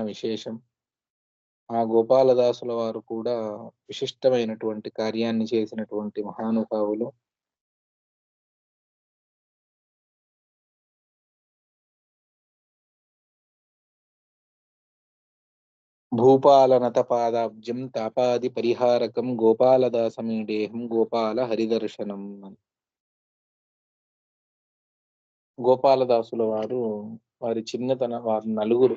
విశేషం. ఆ గోపాలదాసుల వారు కూడా విశిష్టమైనటువంటి కార్యాన్ని చేసినటువంటి మహానుభావులు. భూపాలనతపాదాబ్జం తాపాది పరిహారకం గోపాలదాసమీడేహం గోపాల హరిదర్శనం అని. గోపాలదాసుల వారు వారి చిన్నతన వారు నలుగురు.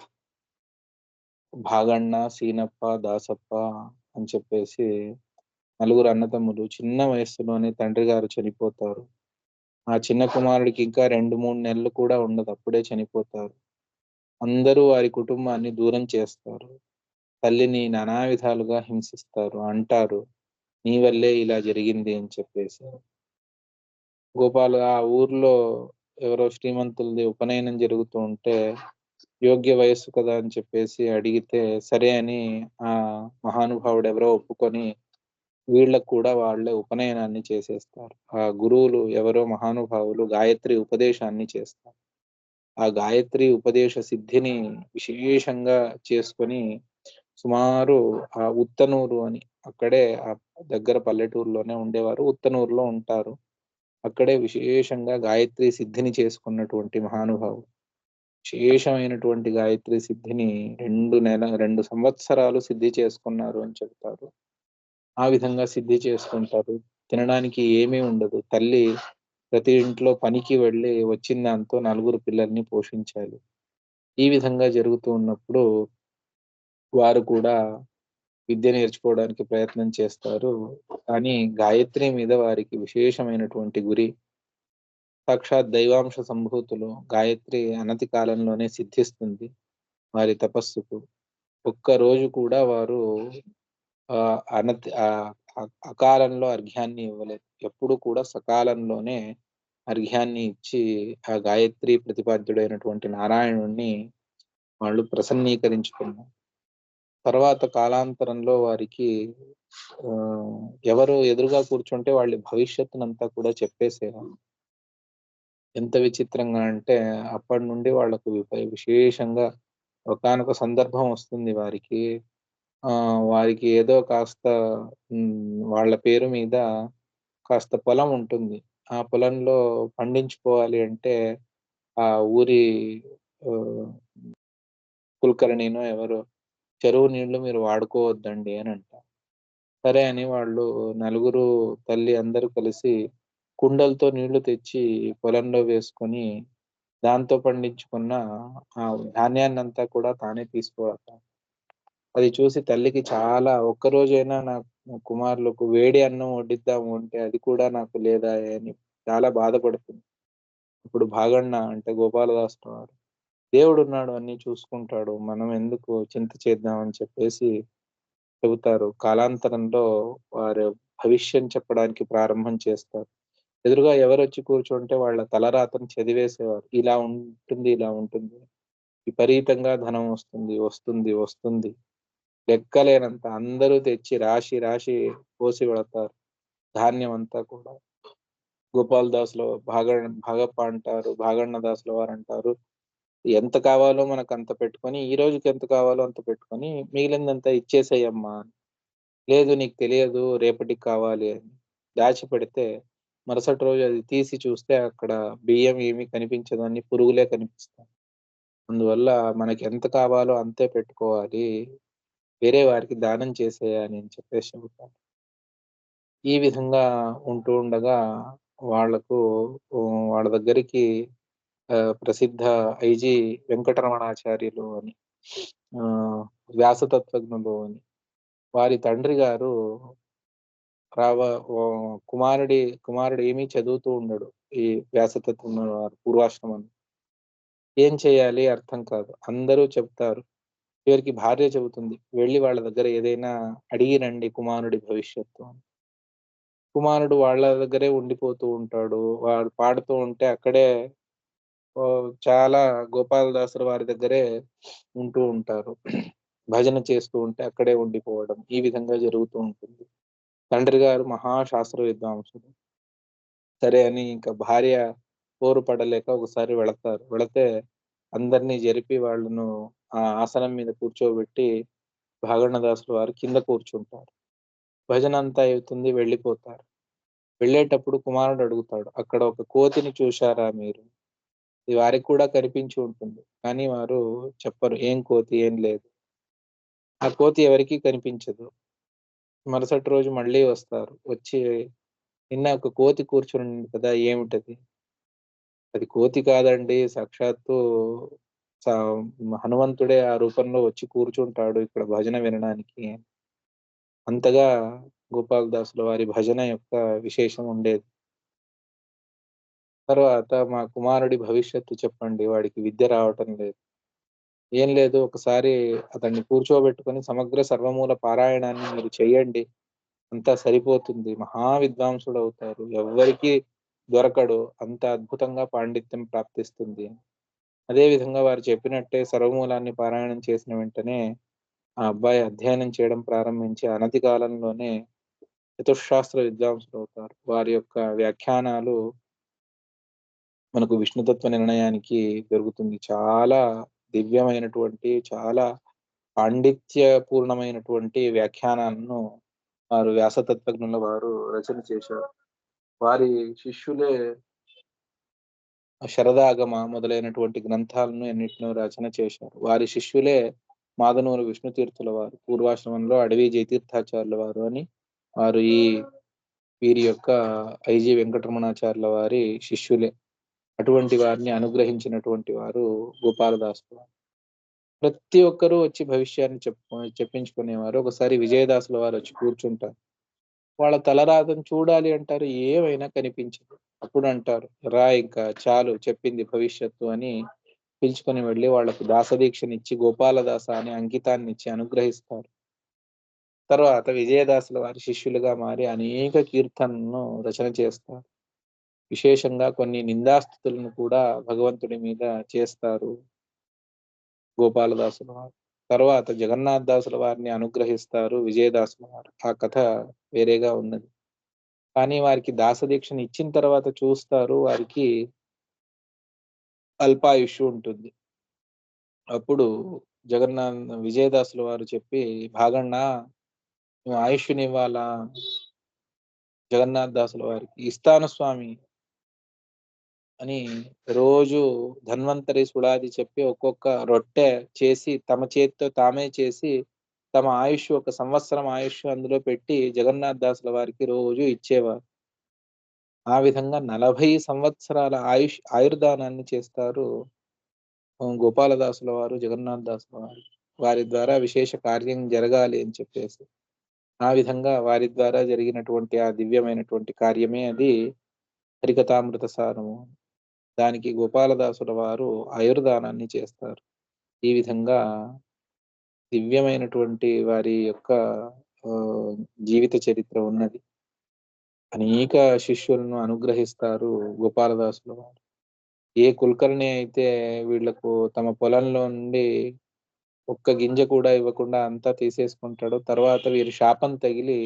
భాగಣ್ణ, సీనప్ప, దాసప్ప అని చెప్పేసి నలుగురు అన్నదమ్ములు. చిన్న వయస్సులోనే తండ్రి గారు చనిపోతారు. ఆ చిన్న కుమారుడికి ఇంకా 2, 3 నెలలు కూడా ఉండదు. అప్పుడే చనిపోతారు. అందరూ వారి కుటుంబాన్ని దూరం చేస్తారు. తల్లిని నానా విధాలుగా హింసిస్తారు. అంటారు, "నీ వల్లే ఇలా జరిగింది" అని చెప్పేసి. గోపాల్ ఆ ఊర్లో ఎవరో శ్రీమంతులది ఉపనయనం జరుగుతూ ఉంటే, యోగ్య వయస్సు కదా అని చెప్పేసి అడిగితే, సరే అని ఆ మహానుభావుడు ఎవరో ఒప్పుకొని, వీళ్ళకు కూడా వాళ్ళే ఉపనయనాన్ని చేసేస్తారు. ఆ గురువులు ఎవరో మహానుభావులు గాయత్రి ఉపదేశాన్ని చేస్తారు. ఆ గాయత్రి ఉపదేశ సిద్ధిని విశేషంగా చేసుకొని, సుమారు ఆ ఉత్తనూరు అని అక్కడే ఆ దగ్గర పల్లెటూరులోనే ఉండేవారు. ఉత్తనూరులో ఉంటారు. అక్కడే విశేషంగా గాయత్రి సిద్ధిని చేసుకున్నటువంటి మహానుభావుడు. విశేషమైనటువంటి గాయత్రి సిద్ధిని రెండు నెల రెండు సంవత్సరాలు సిద్ధి చేసుకున్నారు అని చెప్తారు. ఆ విధంగా సిద్ధి చేసుకుంటారు. తినడానికి ఏమీ ఉండదు. తల్లి ప్రతి ఇంట్లో పనికి వెళ్ళి వచ్చిన దాంతో నలుగురు పిల్లల్ని పోషించాలి. ఈ విధంగా జరుగుతూ ఉన్నప్పుడు వారు కూడా విద్య నేర్చుకోవడానికి ప్రయత్నం చేస్తారు. కానీ గాయత్రి మీద వారికి విశేషమైనటువంటి గురి. సాక్షాత్ దైవాంశ సంభూతులు. గాయత్రి అనతి కాలంలోనే సిద్ధిస్తుంది వారి తపస్సుకు. ఒక్కరోజు కూడా వారు అనతి అకాలంలో అర్ఘ్యాన్ని ఇవ్వలేదు. ఎప్పుడు కూడా సకాలంలోనే అర్ఘ్యాన్ని ఇచ్చి, ఆ గాయత్రి ప్రతిపాద్యుడైనటువంటి నారాయణుడిని వాళ్ళు ప్రసన్నీకరించుకున్నారు. తర్వాత కాలాంతరంలో వారికి ఎవరు ఎదురుగా కూర్చుంటే వాళ్ళ భవిష్యత్తునంతా కూడా చెప్పేసేవారు. ఎంత విచిత్రంగా అంటే అప్పటి నుండి వాళ్ళకు విశేషంగా ఒకానొక సందర్భం వస్తుంది వారికి. ఆ వారికి ఏదో కాస్త వాళ్ళ పేరు మీద కాస్త పొలం ఉంటుంది. ఆ పొలంలో పండించుకోవాలి అంటే ఆ ఊరి ఆహ్, ఎవరు చెరువు నీళ్ళు మీరు వాడుకోవద్దండి అని అంట సరే అని వాళ్ళు నలుగురు తల్లి అందరూ కలిసి కుండలతో నీళ్ళు తెచ్చి పొలంలో వేసుకొని, దాంతో పండించుకున్న ఆ ధాన్యాన్ని అంతా కూడా తానే తీసుకోవాలి అది చూసి తల్లికి చాలా ఒక్కరోజైనా నా కుమారులకు వేడి అన్నం వడ్డిద్దాము అంటే అది కూడా నాకు లేదా అని చాలా బాధపడుతుంది. ఇప్పుడు భాగన్న అంటే గోపాలదాస్ వారు, దేవుడున్నాడు అన్ని చూసుకుంటాడు. మనం ఎందుకు చింత చేద్దాం అని చెప్పేసి చెబుతారు. కాలాంతరంలో వారు భవిష్యం చెప్పడానికి ప్రారంభం చేస్తారు. ఎదురుగా ఎవరొచ్చి కూర్చుంటే వాళ్ళ తలరాతను చదివేసేవారు. ఇలా ఉంటుంది, ఇలా ఉంటుంది. విపరీతంగా ధనం వస్తుంది, వస్తుంది, వస్తుంది. లెక్కలేనంత అందరూ తెచ్చి రాశి, రాశి పోసి వెళతారు. ధాన్యం అంతా కూడా. గోపాల్ గోపాలదాసుల భాగ భాగప్ప అంటారు. భాగಣ್ణ దాసుల వారంటారు. ఎంత కావాలో మనకు అంత పెట్టుకొని, ఈ రోజుకి ఎంత కావాలో అంత పెట్టుకొని, మిగిలిందంతా ఇచ్చేసేయమ్మా అని. లేదు నీకు తెలియదు రేపటికి కావాలి అని. దాచిపెడితే మరుసటి రోజు అది తీసి చూస్తే అక్కడ బియ్యం ఏమీ కనిపించదు. అన్ని పురుగులే కనిపిస్తాయి. అందువల్ల మనకి ఎంత కావాలో అంతే పెట్టుకోవాలి. వేరే వారికి దానం చేసేయాలి అని చెప్పేసి చెబుతాను ఈ విధంగా ఉంటూ ఉండగా వాళ్ళకు వాళ్ళ దగ్గరికి ప్రసిద్ధ ఐజీ వెంకటరమణాచార్యులు అని వ్యాసతత్వజ్ఞులు అని. వారి తండ్రి గారు రావ కుమారుడి కుమారుడు ఏమీ చదువుతూ ఉండడు. ఈ వ్యాసతత్వం వారు పూర్వాశ్రమంలో. ఏం చేయాలి అర్థం కాదు. అందరూ చెప్తారు. చివరికి భార్య చెబుతుంది. వెళ్ళి వాళ్ళ దగ్గర ఏదైనా అడిగి రండి కుమారుడి భవిష్యత్తు అని. కుమారుడు వాళ్ళ దగ్గరే ఉండిపోతూ ఉంటాడు. వాడు పాడుతూ ఉంటే అక్కడే చాలా గోపాలదాసులు వారి దగ్గరే ఉంటూ ఉంటారు. భజన చేస్తూ ఉంటే అక్కడే ఉండిపోవడం. ఈ విధంగా జరుగుతూ ఉంటుంది. తండ్రి గారు మహాశాస్త్ర విద్వాంసులు. సరే అని ఇంకా భార్య పోరు పడలేక ఒకసారి వెళతారు. వెళితే అందరినీ జరిపి వాళ్ళను ఆ ఆసనం మీద కూర్చోబెట్టి భాగణదాసులు వారు కింద కూర్చుంటారు. భజన అంతా అవుతుంది వెళ్ళిపోతారు. వెళ్ళేటప్పుడు కుమారుడు అడుగుతాడు అక్కడ ఒక కోతిని చూశారా మీరు? ఇది వారికి కూడా కనిపించి ఉంటుంది. కానీ వారు చెప్పరు ఏం కోతి? ఏం లేదు. ఆ కోతి ఎవరికీ కనిపించదు. మరుసటి రోజు మళ్ళీ వస్తారు. వచ్చి నిన్న ఒక కోతి కూర్చుని కదా ఏమిటది? అది కోతి కాదండి సాక్షాత్తు హనుమంతుడే ఆ రూపంలో వచ్చి కూర్చుంటాడు ఇక్కడ భజన వినడానికి. అంతగా గోపాల్ దాసుల వారి భజన యొక్క విశేషం ఉండేది. తర్వాత మా కుమారుడి భవిష్యత్తు చెప్పండి వాడికి విద్య రావటం లేదు. ఏం లేదు. ఒకసారి అతన్ని కూర్చోబెట్టుకొని సమగ్ర సర్వమూల పారాయణాన్ని మీరు చేయండి. అంతా సరిపోతుంది. మహా విద్వాంసుడు అవుతారు ఎవ్వరికి దొరకడు. అంత అద్భుతంగా పాండిత్యం ప్రాప్తిస్తుంది. అదే విధంగా వారు చెప్పినట్టే సర్వమూలాన్ని పారాయణం చేసిన వెంటనే ఆ అబ్బాయి అధ్యయనం చేయడం ప్రారంభించి అనతి కాలంలోనే చతుశాస్త్ర విద్వాంసులు అవుతారు వారి యొక్క వ్యాఖ్యానాలు మనకు విష్ణుతత్వ నిర్ణయానికి దొరుకుతుంది. చాలా దివ్యమైనటువంటి చాలా పాండిత్యపూర్ణమైనటువంటి వ్యాఖ్యానాలను వారు వ్యాసతత్వజ్ఞుల వారు రచన చేశారు. వారి శిష్యులే శరదాగమ మొదలైనటువంటి గ్రంథాలను ఎన్నిటినో రచన చేశారు. వారి శిష్యులే మాదనూరు విష్ణు తీర్థుల వారు పూర్వాశ్రమంలో అడవి జయతీర్థాచార్యుల వారు అని వారు ఈ వీరి యొక్క ఐజీ వెంకటరమణాచార్యుల వారి శిష్యులే అటువంటి వారిని అనుగ్రహించినటువంటి వారు గోపాలదాస్ ప్రతి ఒక్కరూ వచ్చి భవిష్యాన్ని చెప్పు చెప్పించుకునేవారు. ఒకసారి విజయదాసుల వారు వచ్చి కూర్చుంటారు. వాళ్ళ తలరాతను చూడాలి అంటారు. ఏమైనా కనిపించదు. అప్పుడు అంటారు రా ఇంకా చాలు చెప్పింది భవిష్యత్తు అని పిలుచుకొని వెళ్ళి వాళ్ళకు దాసదీక్షనిచ్చి గోపాలదాస అనే అంకితాన్ని ఇచ్చి అనుగ్రహిస్తారు. తర్వాత విజయదాసుల వారి శిష్యులుగా మారి అనేక కీర్తనలను రచన చేస్తారు. విశేషంగా కొన్ని నిందాస్థుతులను కూడా భగవంతుడి మీద చేస్తారు. గోపాలదాసుల వారు తర్వాత జగన్నాథ్ దాసుల వారిని అనుగ్రహిస్తారు విజయదాసుల వారు ఆ కథ వేరేగా ఉన్నది. కానీ వారికి దాసదీక్షను ఇచ్చిన తర్వాత చూస్తారు వారికి అల్పాయుష్ ఉంటుంది. అప్పుడు జగన్నాథ్ విజయదాసుల వారు చెప్పి భాగన్న నువ్వు ఆయుష్ని ఇవ్వాలా జగన్నాథ్ దాసుల వారికి. ఇస్తాను స్వామి. అని రోజు ధన్వంతరి సుడాది చెప్పి ఒక్కొక్క రొట్టె చేసి తమ చేతితో తామే చేసి తమ ఆయుష్ ఒక సంవత్సరం ఆయుష్ అందులో పెట్టి జగన్నాథ్ దాసుల వారికి రోజు ఇచ్చేవారు. ఆ విధంగా నలభై సంవత్సరాల ఆయుష్ ఆయుర్దానాన్ని చేస్తారు గోపాలదాసుల వారు జగన్నాథ్ దాసుల వారు. వారి ద్వారా విశేష కార్యం జరగాలి అని చెప్పేసి. ఆ విధంగా వారి ద్వారా జరిగినటువంటి ఆ దివ్యమైనటువంటి కార్యమే అది హరికథామృత సారము. దానికి గోపాలదాసుల వారు ఆయుర్దానాన్ని చేస్తారు. ఈ విధంగా దివ్యమైనటువంటి వారి యొక్క ఆ, జీవిత చరిత్ర ఉన్నది. అనేక శిష్యులను అనుగ్రహిస్తారు గోపాలదాసుల వారు. ఏ కుల్కర్ణి అయితే వీళ్ళకు తమ పొలంలో నుండి ఒక్క గింజ కూడా ఇవ్వకుండా అంతా తీసేసుకుంటాడో తర్వాత వీరి శాపం తగిలి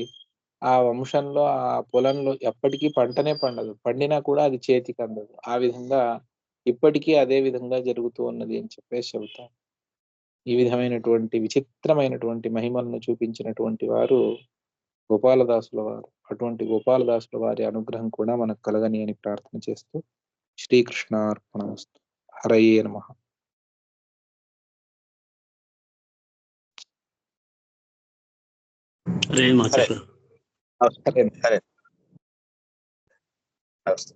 ఆ వంశంలో ఆ పొలంలో ఎప్పటికీ పంటనే పండదు. పండినా కూడా అది చేతికి అందదు. ఆ విధంగా ఇప్పటికీ అదే విధంగా జరుగుతూ ఉన్నది అని చెప్పేసి చెబుతారు ఈ విధమైనటువంటి విచిత్రమైనటువంటి మహిమలను చూపించినటువంటి వారు గోపాలదాసుల వారు. అటువంటి గోపాలదాసుల వారి అనుగ్రహం కూడా మనకు కలగని అని ప్రార్థన చేస్తూ శ్రీకృష్ణార్పణమస్తు. హరయే నమ. హరే మాచక సరే సరే నమస్తే